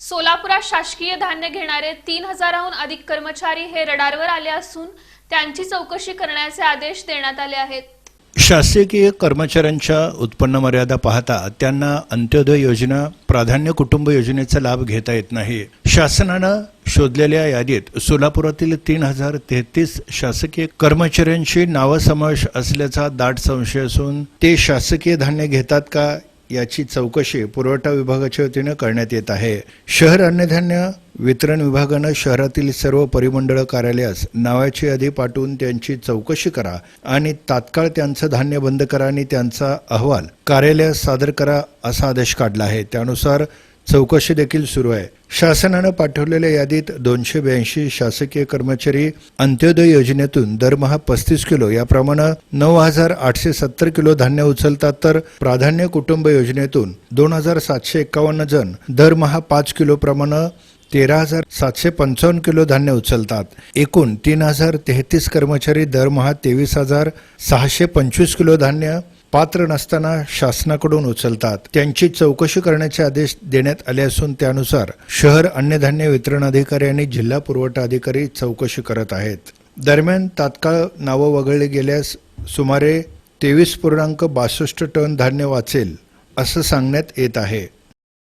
सोलापुरात शासकीय धान्य घेणारे तीन हजाराहून अधिक कर्मचारी हे रडारवर आले असून त्यांची चौकशी करण्याचे आदेश देण्यात आले आहेत. शासकीय कर्मचाऱ्यांच्या उत्पन्न मर्यादा पाहता त्यांना अंत्योदय योजना प्राधान्य कुटुंब योजनेचा लाभ घेता येत नाही. शासनानं शोधलेल्या यादीत सोलापुरातील तीन हजार तेहतीस शासकीय कर्मचाऱ्यांची नावं समावेश असल्याचा दाट संशय असून ते शासकीय धान्य घेतात का याची चौकशी पुरवठा विभागाच्या वतीनं करण्यात येत आहे. शहर अन्नधान्य वितरण विभागानं शहरातील सर्व परिमंडळ कार्यालयास नावाची यादी पाठवून त्यांची चौकशी करा आणि तात्काळ त्यांचं धान्य बंद करा आणि त्यांचा अहवाल कार्यालयास सादर करा असा आदेश काढला आहे. त्यानुसार चौकशी देखील सुरू आहे. शासनानं पाठवलेल्या यादीत दोनशे ब्याऐंशी शासकीय कर्मचारी अंत्योदय योजनेतून दरमहा पस्तीस किलो याप्रमाणे नऊ हजार आठशे सत्तर किलो धान्य उचलतात तर प्राधान्य कुटुंब योजनेतून दोन हजार सातशे एकावन्न जण दरमहा पाच किलो प्रमाणे तेरा हजार सातशे पंचावन्न किलो धान्य उचलतात. एकूण तीन हजार तेहतीस कर्मचारी दरमहा तेवीस हजार सहाशे पंचवीस किलो धान्य पात्र नसताना शासनाकडून उचलतात. त्यांची चौकशी करण्याचे आदेश देण्यात आले असून त्यानुसार शहर अन्नधान्य वितरण अधिकारी आणि जिल्हा पुरवठा अधिकारी चौकशी करत आहेत. दरम्यान तात्काळ नावं वगळली गेल्यास सुमारे तेवीस पूर्णांक बासष्ट टन धान्य वाचेल असं सांगण्यात येत आहे.